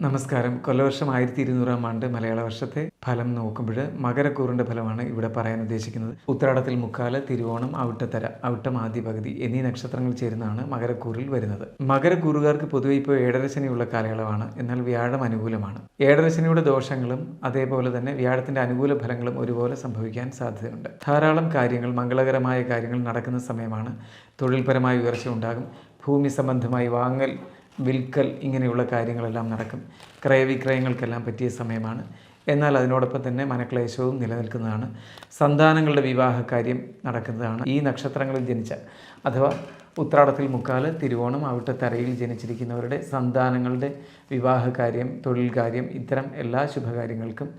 നമസ്കാരം. കൊല്ലവർഷം ആയിരത്തി ഇരുന്നൂറാം ആണ്ട് മലയാള വർഷത്തെ ഫലം നോക്കുമ്പോൾ മകരക്കൂറിന്റെ ഫലമാണ് ഇവിടെ പറയാൻ ഉദ്ദേശിക്കുന്നത്. ഉത്രാടത്തിൽ മുക്കാൽ തിരുവോണം അവിട്ടത്തര അവിട്ടം ആദ്യ പകുതി എന്നീ നക്ഷത്രങ്ങൾ ചേരുന്നതാണ് മകരക്കൂറിൽ വരുന്നത്. മകരക്കൂറുകാർക്ക് പൊതുവെ ഇപ്പോൾ ഏഴരശനിയുള്ള കാലയളവാണ്. എന്നാൽ വ്യാഴം അനുകൂലമാണ്. ഏഴരശനിയുടെ ദോഷങ്ങളും അതേപോലെ തന്നെ വ്യാഴത്തിന്റെ അനുകൂല ഫലങ്ങളും ഒരുപോലെ സംഭവിക്കാൻ സാധ്യതയുണ്ട്. ധാരാളം കാര്യങ്ങൾ മംഗളകരമായ കാര്യങ്ങൾ നടക്കുന്ന സമയമാണ് തൊഴിൽപരമായ ഉയർച്ച ഉണ്ടാകും. ഭൂമി സംബന്ധമായി വാങ്ങൽ വിൽക്കൽ ഇങ്ങനെയുള്ള കാര്യങ്ങളെല്ലാം നടക്കും. ക്രയവിക്രയങ്ങൾക്കെല്ലാം പറ്റിയ സമയമാണ്. എന്നാൽ അതിനോടൊപ്പം തന്നെ മനക്ലേശവും നിലനിൽക്കുന്നതാണ്. സന്താനങ്ങളുടെ വിവാഹകാര്യം നടക്കുന്നതാണ്. ഈ നക്ഷത്രങ്ങളിൽ ജനിച്ച അഥവാ ഉത്രാടത്തിൽ മുക്കാൽ തിരുവോണം അവിട്ടത്തറയിൽ ജനിച്ചിരിക്കുന്നവരുടെ സന്താനങ്ങളുടെ വിവാഹകാര്യം തൊഴിൽ കാര്യം ഇത്തരം എല്ലാ ശുഭകാര്യങ്ങൾക്കും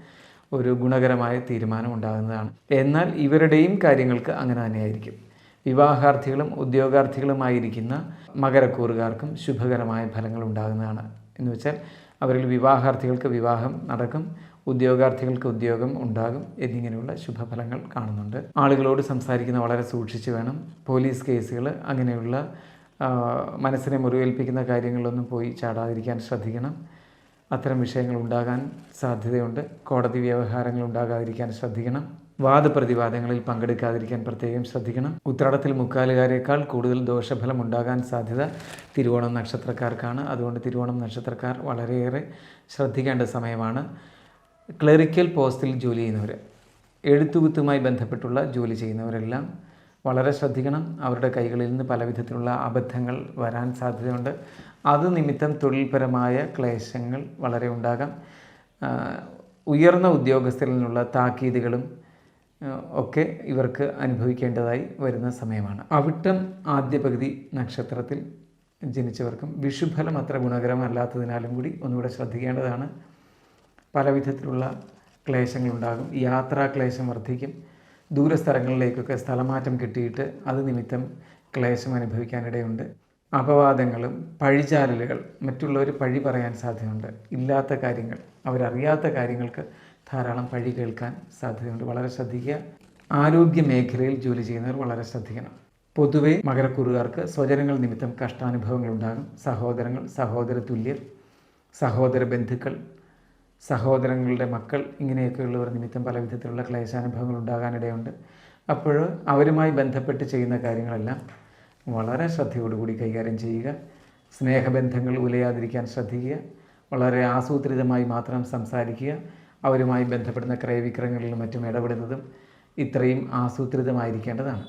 ഒരു ഗുണകരമായ തീരുമാനം ഉണ്ടാകുന്നതാണ്. എന്നാൽ ഇവരുടെയും കാര്യങ്ങൾക്ക് അങ്ങനെ തന്നെയായിരിക്കും. വിവാഹാർത്ഥികളും ഉദ്യോഗാർത്ഥികളുമായിരിക്കുന്ന മകരക്കൂറുകാർക്കും ശുഭകരമായ ഫലങ്ങൾ ഉണ്ടാകുന്നതാണ്. എന്ന് വെച്ചാൽ അവരിൽ വിവാഹാർത്ഥികൾക്ക് വിവാഹം നടക്കും ഉദ്യോഗാർത്ഥികൾക്ക് ഉദ്യോഗം ഉണ്ടാകും എന്നിങ്ങനെയുള്ള ശുഭഫലങ്ങൾ കാണുന്നുണ്ട്. ആളുകളോട് സംസാരിക്കുന്ന വളരെ സൂക്ഷിച്ച് വേണം. പോലീസ് കേസുകൾ അങ്ങനെയുള്ള മനസ്സിനെ മുറിവേൽപ്പിക്കുന്ന കാര്യങ്ങളിലൊന്നും പോയി ചാടാതിരിക്കാൻ ശ്രദ്ധിക്കണം. അത്തരം വിഷയങ്ങൾ ഉണ്ടാകാൻ സാധ്യതയുണ്ട്. കോടതി വ്യവഹാരങ്ങൾ ഉണ്ടാകാതിരിക്കാൻ ശ്രദ്ധിക്കണം. വാദപ്രതിവാദങ്ങളിൽ പങ്കെടുക്കാതിരിക്കാൻ പ്രത്യേകം ശ്രദ്ധിക്കണം. ഉത്രാടത്തിൽ മുക്കാലുകാരേക്കാൾ കൂടുതൽ ദോഷഫലം ഉണ്ടാകാൻ സാധ്യത തിരുവോണം നക്ഷത്രക്കാർക്കാണ്. അതുകൊണ്ട് തിരുവോണം നക്ഷത്രക്കാർ വളരെയേറെ ശ്രദ്ധിക്കേണ്ട സമയമാണ്. ക്ലറിക്കൽ പോസ്റ്റിൽ ജോലി ചെയ്യുന്നവർ എഴുത്തുകുത്തുമായി ബന്ധപ്പെട്ടുള്ള ജോലി ചെയ്യുന്നവരെല്ലാം വളരെ ശ്രദ്ധിക്കണം. അവരുടെ കൈകളിൽ നിന്ന് പല വിധത്തിലുള്ള അബദ്ധങ്ങൾ വരാൻ സാധ്യതയുണ്ട്. അത് നിമിത്തം തൊഴിൽപരമായ ക്ലേശങ്ങൾ വളരെ ഉണ്ടാകാം. ഉയർന്ന ഉദ്യോഗസ്ഥരിൽ നിന്നുള്ള താക്കീതുകളും ഒക്കെ ഇവർക്ക് അനുഭവിക്കേണ്ടതായി വരുന്ന സമയമാണ്. അവിട്ടം ആദ്യ പകുതി നക്ഷത്രത്തിൽ ജനിച്ചവർക്കും വിഷുഫലം അത്ര ഗുണകരമല്ലാത്തതിനാലും കൂടി ഒന്നുകൂടെ ശ്രദ്ധിക്കേണ്ടതാണ്. പല വിധത്തിലുള്ള ക്ലേശങ്ങളുണ്ടാകും. യാത്രാ ക്ലേശം വർദ്ധിക്കും. ദൂരസ്ഥലങ്ങളിലേക്കൊക്കെ സ്ഥലമാറ്റം കിട്ടിയിട്ട് അത് നിമിത്തം ക്ലേശം അനുഭവിക്കാനിടയുണ്ട്. അപവാദങ്ങളും പഴിചാരലുകൾ മറ്റുള്ളവർ പഴി പറയാൻ സാധ്യതയുണ്ട്. ഇല്ലാത്ത കാര്യങ്ങൾ അവരറിയാത്ത കാര്യങ്ങൾക്ക് ധാരാളം പഴി കേൾക്കാൻ സാധ്യതയുണ്ട്. വളരെ ശ്രദ്ധിക്കുക. ആരോഗ്യ മേഖലയിൽ ജോലി ചെയ്യുന്നവർ വളരെ ശ്രദ്ധിക്കണം. പൊതുവെ മകരക്കുറുകാർക്ക് സ്വജനങ്ങൾ നിമിത്തം കഷ്ടാനുഭവങ്ങൾ ഉണ്ടാകും. സഹോദരങ്ങൾ സഹോദര തുല്യർ സഹോദര ബന്ധുക്കൾ സഹോദരങ്ങളുടെ മക്കൾ ഇങ്ങനെയൊക്കെയുള്ളവർ നിമിത്തം പല വിധത്തിലുള്ള ക്ലേശാനുഭവങ്ങൾ ഉണ്ടാകാനിടയുണ്ട്. അപ്പോൾ അവരുമായി ബന്ധപ്പെട്ട് ചെയ്യുന്ന കാര്യങ്ങളെല്ലാം വളരെ ശ്രദ്ധയോടുകൂടി കൈകാര്യം ചെയ്യുക. സ്നേഹബന്ധങ്ങൾ ഉലയാതിരിക്കാൻ ശ്രദ്ധിക്കുക. വളരെ ആസൂത്രിതമായി മാത്രം സംസാരിക്കുക. അവരുമായി ബന്ധപ്പെടുന്ന ക്രയവിക്രയങ്ങളിലും മറ്റും ഇടപെടുന്നതും ഇത്രയും ആസൂത്രിതമായിരിക്കേണ്ടതാണ്.